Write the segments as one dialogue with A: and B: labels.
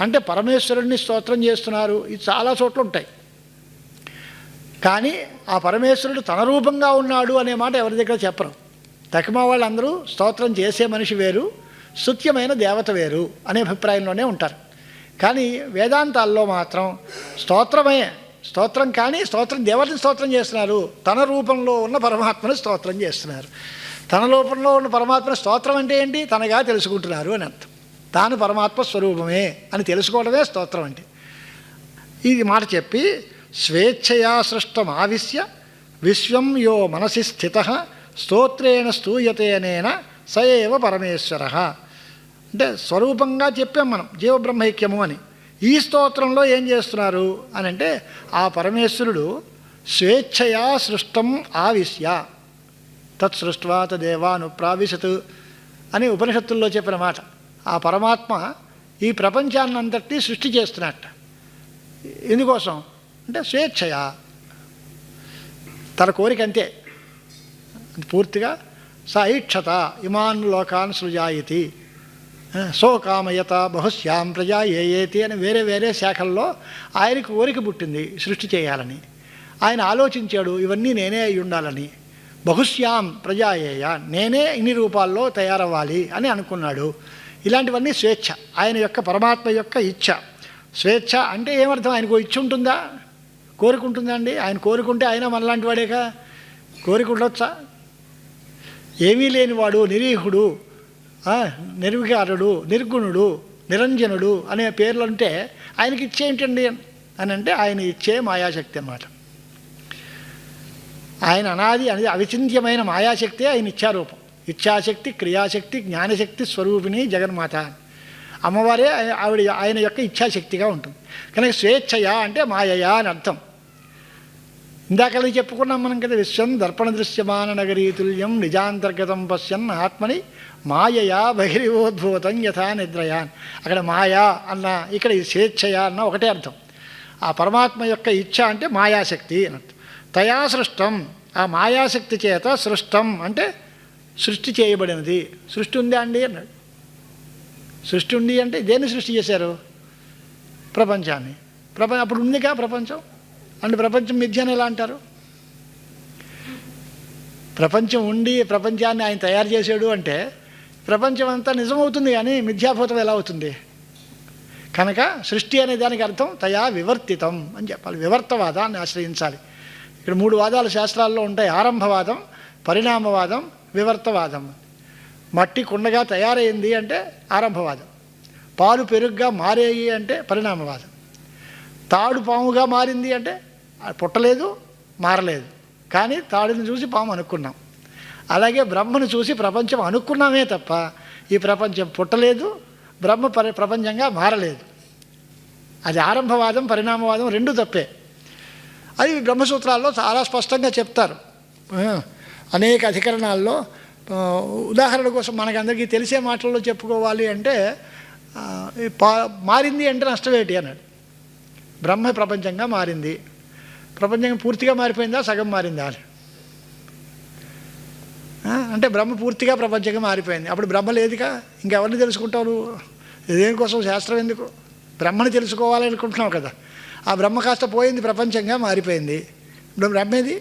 A: అంటే పరమేశ్వరుణ్ణి స్తోత్రం చేస్తున్నారు. ఇది చాలా చోట్ల ఉంటాయి కానీ ఆ పరమేశ్వరుడు తన రూపంగా ఉన్నాడు అనే మాట ఎవరి దగ్గర చెప్పరు. తకిమా వాళ్ళందరూ స్తోత్రం చేసే మనిషి వేరు స్తుత్యమైన దేవత వేరు అనే అభిప్రాయంలోనే ఉంటారు. కానీ వేదాంతాల్లో మాత్రం స్తోత్రమే స్తోత్రం కానీ స్తోత్రం దేవతని స్తోత్రం చేస్తున్నారు. తన రూపంలో ఉన్న పరమాత్మను స్తోత్రం చేస్తున్నారు. తన రూపంలో ఉన్న పరమాత్మ స్తోత్రం అంటే ఏంటి? తనగా తెలుసుకుంటున్నారు అని అర్థం. తాను పరమాత్మ స్వరూపమే అని తెలుసుకోవడమే స్తోత్రం అంటే ఇది మాట చెప్పి స్వేచ్ఛయా సృష్టం ఆవిశ్య విశ్వం యో మనసి స్థిత స్తోత్రేణ స్తూయతేనేన స ఏవ పరమేశ్వర. అంటే స్వరూపంగా చెప్పాం మనం జీవబ్రహ్మైక్యము అని. ఈ స్తోత్రంలో ఏం చేస్తున్నారు అని అంటే ఆ పరమేశ్వరుడు స్వేచ్ఛయా సృష్టం ఆవిశ్య తత్సృష్ట్వా తదేవాను ప్రావిశత్ అని ఉపనిషత్తుల్లో చెప్పిన మాట. ఆ పరమాత్మ ఈ ప్రపంచాన్నంతటి సృష్టి చేస్తున్నట్ట. ఎందుకోసం? అంటే స్వేచ్ఛయా. తన కోరిక అంతే పూర్తిగా స ఐక్షత ఇమాన్ లోకాన్ సృజాయితి. సోకామయత బహుశ్యాం ప్రజా ఏయేతి అని వేరే వేరే శాఖల్లో ఆయనకు కోరిక పుట్టింది సృష్టి చేయాలని. ఆయన ఆలోచించాడు ఇవన్నీ నేనే అయి ఉండాలని. బహుశ్యాం ప్రజాయేయ. నేనే ఇన్ని రూపాల్లో తయారవ్వాలి అని అనుకున్నాడు. ఇలాంటివన్నీ స్వేచ్ఛ. ఆయన యొక్క పరమాత్మ యొక్క ఇచ్ఛ. స్వేచ్ఛ అంటే ఏమర్థం? ఆయనకు ఇచ్చి ఉంటుందా? కోరుకుంటుందా అండి? ఆయన కోరుకుంటే ఆయన మనలాంటి వాడేగా? కోరుకుండొచ్చా? ఏమీ లేనివాడు నిరీహుడు నిర్వికారుడు నిర్గుణుడు నిరంజనుడు అనే పేర్లు అంటే ఆయనకి ఇచ్చే ఏంటండి? అని అంటే ఆయన ఇచ్చే మాయాశక్తి అన్నమాట. ఆయన అనాది అనేది అవిచింత్యమైన మాయాశక్తే ఆయన ఇచ్చారూపం. ఇచ్ఛాశక్తి క్రియాశక్తి జ్ఞానశక్తి స్వరూపిణి జగన్మాత. అమ్మవారే ఆవిడ ఆయన యొక్క ఇచ్ఛాశక్తిగా ఉంటుంది. కనుక స్వేచ్ఛయా అంటే మాయయా అని అర్థం. ఇందాక చెప్పుకున్నాం మనం కదా విశ్వం దర్పణ దృశ్యమాన నగరీతుల్యం నిజాంతర్గతం పశ్యన్ ఆత్మని మాయయా బహిరివోద్భూతం యథా నిద్రయాన్. అక్కడ మాయా అన్న ఇక్కడ స్వేచ్ఛయా అన్న ఒకటే అర్థం. ఆ పరమాత్మ యొక్క ఇచ్ఛ అంటే మాయాశక్తి అని అర్థం. తయా సృష్టం. ఆ మాయాశక్తి చేత సృష్టం అంటే సృష్టి చేయబడినది. సృష్టి ఉందా అండి అన్నాడు. సృష్టి ఉంది అంటే దేన్ని సృష్టి చేశారు? ప్రపంచాన్ని. ప్రపంచం అప్పుడు ఉందిగా ప్రపంచం? అంటే ప్రపంచం మిథ్య ఎలా అంటారు? ప్రపంచం ఉండి ప్రపంచాన్ని ఆయన తయారు చేశాడు అంటే ప్రపంచం అంతా నిజమవుతుంది కానీ మిథ్యాభూతం ఎలా అవుతుంది? కనుక సృష్టి అనే దానికి అర్థం తయా వివర్తితం అని చెప్పాలి. వివర్తవాదాన్ని ఆశ్రయించాలి. ఇక్కడ మూడు వాదాలు శాస్త్రాల్లో ఉంటాయి. ఆరంభవాదం పరిణామవాదం వివర్తవాదం. మట్టి కుండగా తయారైంది అంటే ఆరంభవాదం. పాలు పెరుగుగా మారేయి అంటే పరిణామవాదం. తాడు పాముగా మారింది అంటే పుట్టలేదు మారలేదు. కానీ తాడుని చూసి పాము అనుకున్నాం. అలాగే బ్రహ్మను చూసి ప్రపంచం అనుకున్నామే తప్ప ఈ ప్రపంచం పుట్టలేదు బ్రహ్మ పరి ప్రపంచంగా మారలేదు. అది ఆరంభవాదం పరిణామవాదం రెండు తప్పే. అది బ్రహ్మసూత్రాల్లో చాలా స్పష్టంగా చెప్తారు. అనేక అధికరణాల్లో ఉదాహరణ కోసం మనకందరికీ తెలిసే మాటల్లో చెప్పుకోవాలి అంటే పా మారింది అంటే నష్టమేటి అన్నాడు. బ్రహ్మ ప్రపంచంగా మారింది. ప్రపంచం పూర్తిగా మారిపోయిందా సగం మారిందా అంటే బ్రహ్మ పూర్తిగా ప్రపంచంగా మారిపోయింది. అప్పుడు బ్రహ్మ లేదుగా ఇంకెవరిని తెలుసుకుంటావు నువ్వు? దేనికోసం శాస్త్రం ఎందుకు? బ్రహ్మని తెలుసుకోవాలనుకుంటున్నావు కదా. ఆ బ్రహ్మ కాస్త పోయింది ప్రపంచంగా మారిపోయింది. ఇప్పుడు బ్రహ్మేది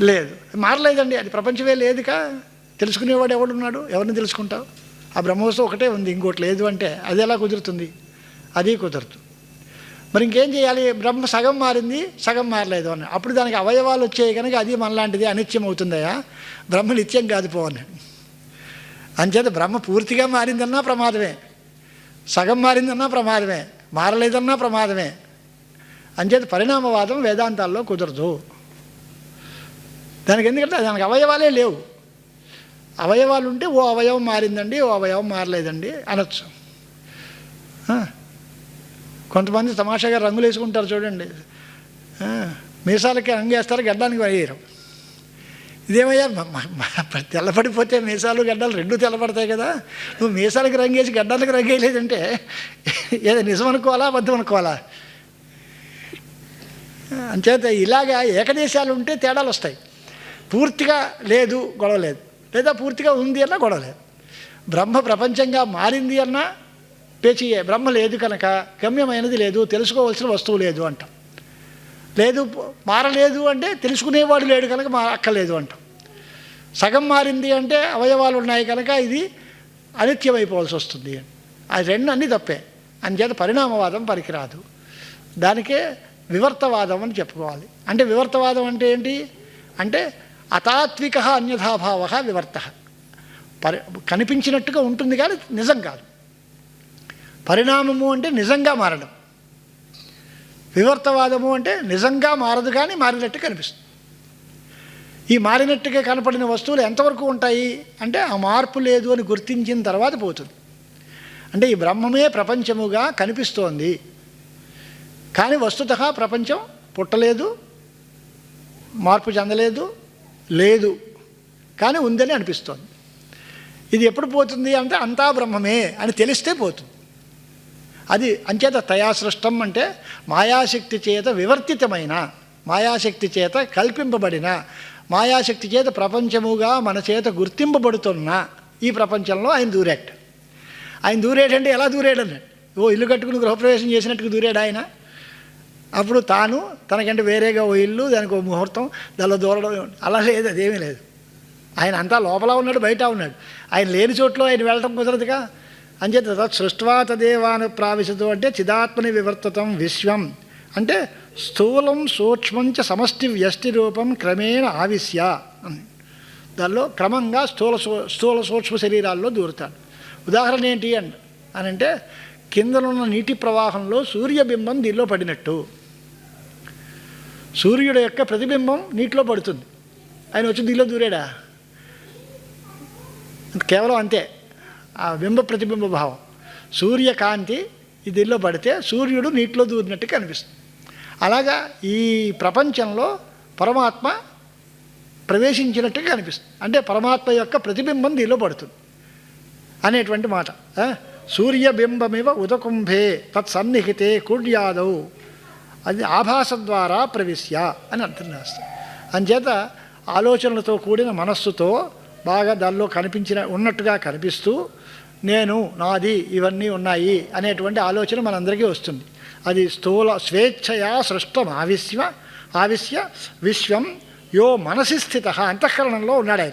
A: లేదు. మారలేదండి. అది ప్రపంచమే లేదుగా. తెలుసుకునేవాడు ఎవడున్నాడు? ఎవరిని తెలుసుకుంటావు? ఆ బ్రహ్మోత్సవం ఒకటే ఉంది. ఇంకోటి లేదు అంటే అది ఎలా కుదురుతుంది? అది కుదరదు. మరి ఇంకేం చేయాలి? బ్రహ్మ సగం మారింది సగం మారలేదు అని. అప్పుడు దానికి అవయవాలు వచ్చాయి కనుక అది మనలాంటిది అనిత్యం అవుతుందయా? బ్రహ్మ నిత్యం కాదు పోవని అంచేత బ్రహ్మ పూర్తిగా మారిందన్నా ప్రమాదమే. సగం మారిందన్నా ప్రమాదమే. మారలేదన్నా ప్రమాదమే. అంచేత పరిణామవాదం వేదాంతాల్లో కుదరదు. దానికి ఎందుకంటే దానికి అవయవాలే లేవు. అవయవాలు ఉంటే ఓ అవయవం మారిందండి ఓ అవయవం మారలేదండి అనొచ్చు. కొంతమంది తమాషాగా రంగులు వేసుకుంటారు చూడండి. మీసాలకి రంగు వేస్తారు గడ్డానికి వేయరు. ఇదేమయ్యా తెల్లపడిపోతే తెల్లబడిపోతే మీసాలు గడ్డలు రెండు తెల్లబడతాయి కదా. నువ్వు మీసాలకి రంగు వేసి గడ్డలకు రంగు వేయలేదంటే ఏదో నిజం అనుకోవాలా అబద్ధం అనుకోవాలా అంచేత ఇలాగా ఏకదేశాలు ఉంటే తేడాలు వస్తాయి పూర్తిగా లేదు గొడవ లేదు. లేదా పూర్తిగా ఉంది అన్నా గొడవ లేదు. బ్రహ్మ ప్రపంచంగా మారింది అన్నా పేచియే. బ్రహ్మ లేదు కనుక గమ్యమైనది లేదు తెలుసుకోవాల్సిన వస్తువు లేదు అంటాం. లేదు మారలేదు అంటే తెలుసుకునేవాడు లేడు కనుక మా అక్కర్లేదు అంటాం. సగం మారింది అంటే అవయవాలు ఉన్నాయి కనుక ఇది అనిత్యమైపోవాల్సి వస్తుంది. అది రెండు అన్నీ తప్పే. అందుచేత పరిణామవాదం పనికిరాదు. దానికే వివర్తవాదం అని చెప్పుకోవాలి. అంటే వివర్తవాదం అంటే ఏంటి? అంటే అతాత్విక అన్యథాభావ వివర్త. పరి కనిపించినట్టుగా ఉంటుంది కానీ నిజం కాదు. పరిణామము అంటే నిజంగా మారడం. వివర్తవాదము అంటే నిజంగా మారదు కానీ మారినట్టు కనిపిస్తుంది. ఈ మారినట్టుగా కనపడిన వస్తువులు ఎంతవరకు ఉంటాయి? అంటే ఆ మార్పు లేదు అని గుర్తించిన తర్వాత పోతుంది. అంటే ఈ బ్రహ్మమే ప్రపంచముగా కనిపిస్తోంది. కానీ వస్తుత ప్రపంచం పుట్టలేదు మార్పు చెందలేదు లేదు. కానీ ఉందని అనిపిస్తోంది. ఇది ఎప్పుడు పోతుంది అంటే అంతా బ్రహ్మమే అని తెలిస్తే పోతుంది. అది అంచేత తయా సృష్టం అంటే మాయాశక్తి చేత వివర్తితమైన మాయాశక్తి చేత కల్పింపబడిన మాయాశక్తి చేత ప్రపంచముగా మన చేత గుర్తింపబడుతున్న ఈ ప్రపంచంలో ఆయన దూరాడు ఆయన దూరేటంటే ఎలా దూరేడని? ఓ ఇల్లు కట్టుకుని గృహప్రవేశం చేసినట్టుగా దూరాడు ఆయన? అప్పుడు తాను తనకంటే వేరేగా ఓ ఇల్లు దానికి ఓ ముహూర్తం దానిలో దూరడం అలా లేదు అదేమీ లేదు. ఆయన అంతా లోపల ఉన్నాడు బయట ఉన్నాడు. ఆయన లేని చోట్ల ఆయన వెళ్ళటం కుదరదుగా? అంచేత తత్ సృష్ట్వా తదేవాను ప్రావిశతో అంటే చిదాత్మని వివర్తతం విశ్వం. అంటే స్థూలం సూక్ష్మంచ సమష్టి వ్యష్టి రూపం క్రమేణ ఆవిశ్య. దానిలో క్రమంగా స్థూల సూ- స్థూల సూక్ష్మ శరీరాల్లో దూరుతాడు. ఉదాహరణ ఏంటి అండి అని అంటే కిందనున్న నీటి ప్రవాహంలో సూర్యబింబం దీనిలో పడినట్టు. సూర్యుడు యొక్క ప్రతిబింబం నీటిలో పడుతుంది. ఆయన వచ్చి దీనిలో దూరాడా? కేవలం అంతే. ఆ బింబ ప్రతిబింబ భావం. సూర్యకాంతి ఈ దీనిలో పడితే సూర్యుడు నీటిలో దూరినట్టు కనిపిస్తుంది. అలాగా ఈ ప్రపంచంలో పరమాత్మ ప్రవేశించినట్టుగా కనిపిస్తుంది. అంటే పరమాత్మ యొక్క ప్రతిబింబం దీనిలో పడుతుంది. అనేటువంటి మాట. సూర్యబింబమివ ఉదకుంభే తత్సన్నిహితే కుడ్యాదవు అది ఆభాస ద్వారా ప్రవిశ్య అని అర్థం చేస్తాం అంచేత ఆలోచనలతో కూడిన మనస్సుతో బాగా దానిలో కనిపించిన ఉన్నట్టుగా కనిపిస్తూ నేను నాది ఇవన్నీ ఉన్నాయి అనేటువంటి ఆలోచన మనందరికీ వస్తుంది. అది స్థూల స్వేచ్ఛయా సృష్టం ఆవిశ్య ఆవిశ్య విశ్వం యో మనసి స్థిత అంతఃకరణంలో ఉన్నాడు ఆయన.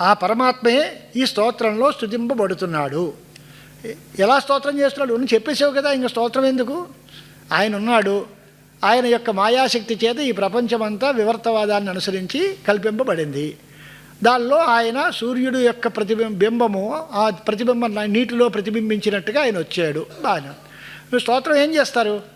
A: ఆ పరమాత్మే ఈ స్తోత్రంలో స్థుతింపబడుతున్నాడు ఎలా స్తోత్రం చేస్తున్నాడు? నువ్వు చెప్పేసావు కదా ఇంక స్తోత్రం ఎందుకు? ఆయన ఉన్నాడు ఆయన యొక్క మాయాశక్తి చేత ఈ ప్రపంచమంతా వివర్తవాదాన్ని అనుసరించి కల్పింపబడింది. దానిలో ఆయన సూర్యుడు యొక్క ప్రతిబింబ బింబము ఆ ప్రతిబింబం నీటిలో ప్రతిబింబించినట్టుగా ఆయన వచ్చాడు. బాగా. స్తోత్రం ఏం చేస్తారు?